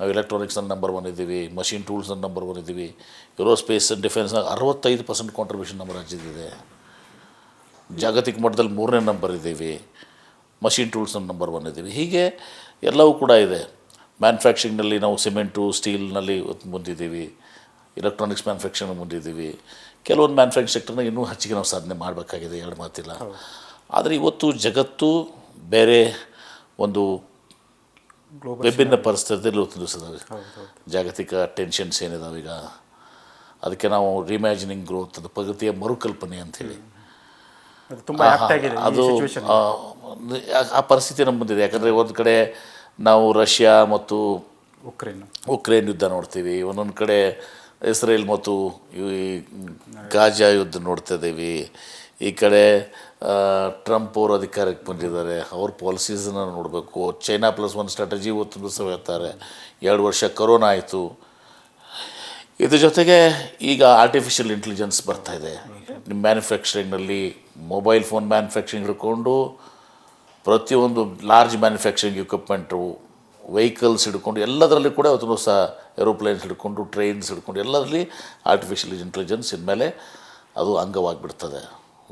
ನಾವು ಎಲೆಕ್ಟ್ರಾನಿಕ್ಸ್ನಲ್ಲಿ number one ಇದ್ದೀವಿ ಮಷಿನ್ ಟೂಲ್ಸ್ನಲ್ಲಿ ನಂಬರ್ ಒನ್ ಇದ್ದೀವಿ. ಏರೋಸ್ಪೇಸ್ ಡಿಫೆನ್ಸ್ನಾಗ ಅರವತ್ತೈದು ಪರ್ಸೆಂಟ್ ಕಾಂಟ್ರಿಬ್ಯೂಷನ್ ನಮ್ಮ ರಾಜ್ಯದಿದೆ ಜಾಗತಿಕ ಮಟ್ಟದಲ್ಲಿ ಮೂರನೇ ನಂಬರ್ ಇದ್ದೀವಿ. ಮಷಿನ್ ಟೂಲ್ಸ್ನಲ್ಲಿ ನಂಬರ್ ಒನ್ ಇದ್ದೀವಿ. ಹೀಗೆ ಎಲ್ಲವೂ ಕೂಡ ಇದೆ. ಮ್ಯಾನುಫ್ಯಾಕ್ಚರಿಂಗ್ನಲ್ಲಿ ನಾವು ಸಿಮೆಂಟು ಸ್ಟೀಲ್ನಲ್ಲಿ ಮುಂದಿದ್ದೀವಿ. ಎಲೆಕ್ಟ್ರಾನಿಕ್ಸ್ ಮ್ಯಾನುಫ್ಯಾಕ್ಚರಿಂಗ್ ಮುಂದಿದ್ದೀವಿ. ಕೆಲವೊಂದು ಮ್ಯಾನುಫ್ಯಾಕ್ಚರಿಂಗ್ ಸೆಕ್ಟರ್ನ ಇನ್ನೂ ಹೆಚ್ಚಿಗೆ ನಾವು ಸಾಧನೆ ಮಾಡಬೇಕಾಗಿದೆ ಎರಡು ಮಾತಿಲ್ಲ. ಆದರೆ ಇವತ್ತು ಜಗತ್ತು ಬೇರೆ ಒಂದು ವಿಭಿನ್ನ ಪರಿಸ್ಥಿತಿಯಲ್ಲಿ ತಿಳಿಸಿದಾವೆ ಜಾಗತಿಕ ಟೆನ್ಷನ್ಸ್ ಏನಿದಾವೆ ಈಗ? ಅದಕ್ಕೆ ನಾವು ರಿಮ್ಯಾಜಿನಿಂಗ್ ಗ್ರೋತ್ ಅದು ಪ್ರಗತಿಯ ಮರುಕಲ್ಪನೆ ಅಂಥೇಳಿ. ಅದು ಆ ಪರಿಸ್ಥಿತಿ ನಮ್ಮ ಮುಂದಿದೆ ಯಾಕಂದರೆ ಒಂದು ಕಡೆ ನಾವು ರಷ್ಯಾ ಮತ್ತು ಉಕ್ರೇನ್. ಉಕ್ರೇನ್ ಯುದ್ಧ ನೋಡ್ತೀವಿ ಒಂದೊಂದು ಕಡೆ ಇಸ್ರೇಲ್ ಮತ್ತು ಈ ಗಾಜಾ ಯುದ್ಧ ನೋಡ್ತಾ ಇದ್ದೀವಿ. ಈ ಕಡೆ ಟ್ರಂಪ್ ಅವರು ಅಧಿಕಾರಕ್ಕೆ ಬಂದಿದ್ದಾರೆ. ಅವ್ರ ಪಾಲಿಸೀಸನ್ನು ನೋಡಬೇಕು. ಚೈನಾ ಪ್ಲಸ್ ಒನ್ ಸ್ಟ್ರಾಟಜಿ ಇವತ್ತು ಹೇಳ್ತಾರೆ. ಎರಡು ವರ್ಷ ಕೊರೋನಾ ಆಯಿತು. ಇದ್ರ ಜೊತೆಗೆ ಈಗ ಆರ್ಟಿಫಿಷಿಯಲ್ ಇಂಟೆಲಿಜೆನ್ಸ್ ಬರ್ತಾ ಇದೆ. ನಿಮ್ಮ ಮ್ಯಾನುಫ್ಯಾಕ್ಚರಿಂಗ್ನಲ್ಲಿ ಮೊಬೈಲ್ ಫೋನ್ ಮ್ಯಾನುಫ್ಯಾಕ್ಚರಿಂಗ್ ಹಿಡ್ಕೊಂಡು ಪ್ರತಿಯೊಂದು ಲಾರ್ಜ್ ಮ್ಯಾನುಫ್ಯಾಕ್ಚರಿಂಗ್ ಇಕ್ವಿಪ್ಮೆಂಟು ವೆಹಿಕಲ್ಸ್ ಹಿಡ್ಕೊಂಡು ಎಲ್ಲದರಲ್ಲಿ ಕೂಡ ಇವತ್ತು ಸಹ ಏರೋಪ್ಲೇನ್ಸ್ ಹಿಡ್ಕೊಂಡು ಟ್ರೈನ್ಸ್ ಹಿಡ್ಕೊಂಡು ಎಲ್ಲದರಲ್ಲಿ ಆರ್ಟಿಫಿಷಿಯಲ್ ಇಂಟೆಲಿಜೆನ್ಸ್ ಇನ್ಮೇಲೆ ಅದು ಅಂಗವಾಗಿಬಿಡ್ತದೆ.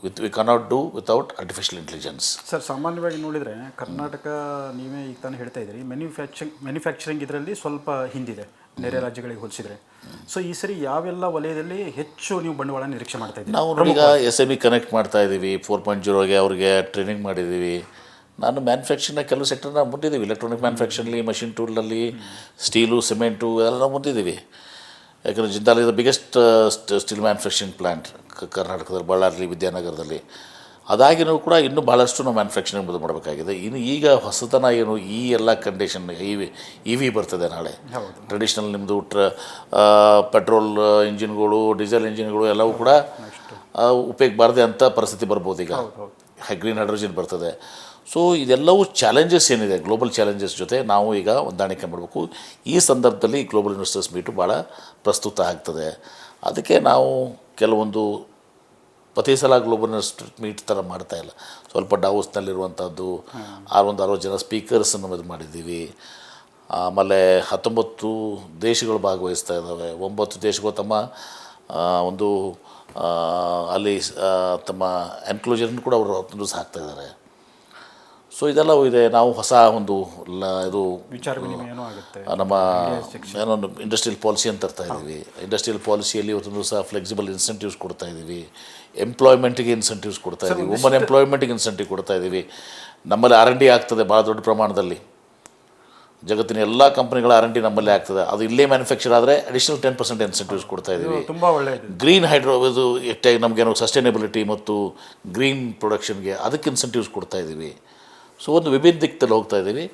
With we cannot do without artificial intelligence sir ಸಾಮಾನ್ಯವಾಗಿ ನೋಡಿದರೆ ಕರ್ನಾಟಕ ನೀವೇ ಈಗ ತಾನೇ ಹೇಳ್ತಾ ಇದ್ದೀರಿ ಮ್ಯಾನುಫ್ಯಾಕ್ಚರಿಂಗ್ ಮ್ಯಾನುಫ್ಯಾಕ್ಚರಿಂಗ್ ಇದರಲ್ಲಿ ಸ್ವಲ್ಪ ಹಿಂದಿದೆ ನೆರೆ ರಾಜ್ಯಗಳಿಗೆ ಹೋಲಿಸಿದರೆ. ಸೊ ಈ ಸರಿ ಯಾವೆಲ್ಲ ವಲಯದಲ್ಲಿ ಹೆಚ್ಚು ನೀವು ಬಂಡವಾಳ ನಿರೀಕ್ಷೆ ಮಾಡ್ತಾ ಇದ್ದೀವಿ ನಾವು ಈಗ ಎಸ್ ಎಂ ಇ ಕನೆಕ್ಟ್ ಮಾಡ್ತಾ ಇದ್ದೀವಿ ಫೋರ್ ಪಾಯಿಂಟ್ ಜೀರೋಗೆ ಅವ್ರಿಗೆ ಟ್ರೈನಿಂಗ್ ಮಾಡಿದ್ದೀವಿ ನಾನು ಮ್ಯಾನುಫ್ಯಾಕ್ಚರಿಂಗ್ನ ಕೆಲವು ಸೆಕ್ಟರ್ನ ಮುಂದಿದ್ದೀವಿ ಎಲೆಕ್ಟ್ರಾನಿಕ್ ಮ್ಯಾನುಫ್ಯಾಕ್ಚರ್ಲಿ ಮಷಿನ್ ಟೂಲಲ್ಲಿ ಸ್ಟೀಲು ಸಿಮೆಂಟು ಎಲ್ಲ ನಾವು ಮುಂದಿದ್ದೀವಿ ಯಾಕಂದರೆ ಜಿಂದಾಲ್ ಇದು ಬಿಗ್ಗೆಸ್ಟ್ ಸ್ಟೀಲ್ ಮ್ಯಾನುಫ್ಯಾಕ್ಚರಿಂಗ್ ಪ್ಲ್ಯಾಂಟ್ ಕರ್ನಾಟಕದಲ್ಲಿ ಬಳ್ಳಾರಿ ವಿದ್ಯಾನಗರದಲ್ಲಿ. ಅದಾಗಿನೂ ಕೂಡ ಇನ್ನೂ ಭಾಳಷ್ಟು ನಾವು ಮ್ಯಾನುಫ್ಯಾಕ್ಚರಿಂಗ್ ಮುಂದೆ ಮಾಡಬೇಕಾಗಿದೆ. ಇನ್ನು ಈಗ ಹೊಸತನ ಏನು ಈ ಎಲ್ಲ condition E V E V ಬರ್ತದೆ ನಾಳೆ. ಟ್ರೆಡಿಷ್ನಲ್ ನಿಮ್ಮದು ಟ್ರ ಪೆಟ್ರೋಲ್ ಇಂಜಿನ್ಗಳು ಡೀಸೆಲ್ ಇಂಜಿನ್ಗಳು ಎಲ್ಲವೂ ಕೂಡ ಉಪಯೋಗ ಬಾರದೆ ಅಂತ ಪರಿಸ್ಥಿತಿ ಬರ್ಬೋದು ಈಗ. ಗ್ರೀನ್ ಹೈಡ್ರೋಜನ್ ಬರ್ತದೆ. ಸೊ ಇದೆಲ್ಲವೂ ಚಾಲೆಂಜಸ್ ಏನಿದೆ ಗ್ಲೋಬಲ್ ಚಾಲೆಂಜಸ್ ಜೊತೆ ನಾವು ಈಗ ಹೊಂದಾಣಿಕೆ ಮಾಡಬೇಕು. ಈ ಸಂದರ್ಭದಲ್ಲಿ ಗ್ಲೋಬಲ್ ಇನ್ವೆಸ್ಟರ್ಸ್ ಮೀಟು ಭಾಳ ಪ್ರಸ್ತುತ ಆಗ್ತದೆ. ಅದಕ್ಕೆ ನಾವು ಕೆಲವೊಂದು ಪ್ರತಿ ಸಲ ಗ್ಲೋಬಲ್ ಇನ್ವೆಸ್ಟರ್ ಮೀಟ್ ಥರ ಮಾಡ್ತಾ ಇಲ್ಲ. ಸ್ವಲ್ಪ ಡಾವೋಸ್ನಲ್ಲಿರುವಂಥದ್ದು ಆರು ಒಂದು ಅರವತ್ತು ಜನ ಸ್ಪೀಕರ್ಸನ್ನು ಇದು ಮಾಡಿದ್ದೀವಿ. ಆಮೇಲೆ ಹತ್ತೊಂಬತ್ತು ದೇಶಗಳು ಭಾಗವಹಿಸ್ತಾ ಇದ್ದಾವೆ. ಒಂಬತ್ತು ದೇಶಗಳು ತಮ್ಮ ಒಂದು ಆ, ಅಲ್ಲಿ ತಮ್ಮ ಎನ್ಕ್ಲೋಜರ್ನ ಕೂಡ ಅವರು ತಂದು ಹಾಕ್ತಾ ಇದ್ದಾರೆ. ಸೊ ಇದೆಲ್ಲ ಇದೆ. ನಾವು ಹೊಸ ಒಂದು ಲ ಇದು ವಿಚಾರ ನಮ್ಮ ಏನೊಂದು ಇಂಡಸ್ಟ್ರಿಯಲ್ ಪಾಲಿಸಿ ಅಂತ ತರ್ತಾ ಇದ್ದೀವಿ. ಇಂಡಸ್ಟ್ರಿಯಲ್ ಪಾಲಿಸಿಯಲ್ಲಿ ಇವತ್ತೊಂದು ಸಹ ಫ್ಲೆಕ್ಸಿಬಲ್ ಇನ್ಸೆಂಟಿವ್ಸ್ ಕೊಡ್ತಾ ಇದ್ದೀವಿ. ಎಂಪ್ಲಾಯ್ಮೆಂಟ್ಗೆ ಇನ್ಸೆಂಟಿವ್ಸ್ ಕೊಡ್ತಾ ಇದ್ದೀವಿ. ವುಮನ್ ಎಂಪ್ಲಾಯ್ಮೆಂಟಿಗೆ ಇನ್ಸೆಂಟಿವ್ ಕೊಡ್ತಾ ಇದ್ದೀವಿ. ನಮ್ಮಲ್ಲಿ ಆರ್ ಎನ್ ಡಿ ಆಗ್ತದೆ ಭಾಳ ದೊಡ್ಡ ಪ್ರಮಾಣದಲ್ಲಿ. ಜಗತ್ತಿನ ಎಲ್ಲ ಕಂಪನಿಗಳ ಆರ್ ಎನ್ ಡಿ ನಮ್ಮಲ್ಲೇ ಆಗ್ತದೆ. ಅದು ಇಲ್ಲೇ ಮ್ಯಾನುಫ್ಯಾಕ್ಚರ್ ಆದರೆ ಅಡಿಷನಲ್ ಟೆನ್ ಪರ್ಸೆಂಟ್ ಇನ್ಸೆಂಟಿವ್ಸ್ ಕೊಡ್ತಾ ಇದ್ದೀವಿ. ತುಂಬ ಒಳ್ಳೆಯ ಗ್ರೀನ್ ಹೈಡ್ರೋ ಇದು ನಮಗೇನೋ ಸಸ್ಟೈನಬಿಲಿಟಿ ಮತ್ತು ಗ್ರೀನ್ ಪ್ರೊಡಕ್ಷನ್ಗೆ ಅದಕ್ಕೆ ಇನ್ಸೆಂಟಿವ್ಸ್ ಕೊಡ್ತಾ ಇದ್ದೀವಿ. ಸೊ ಒಂದು ವಿಭಿನ್ನ ದಿಕ್ಕಲ್ಲಿ ಹೋಗ್ತಾ ಇದ್ದೀವಿ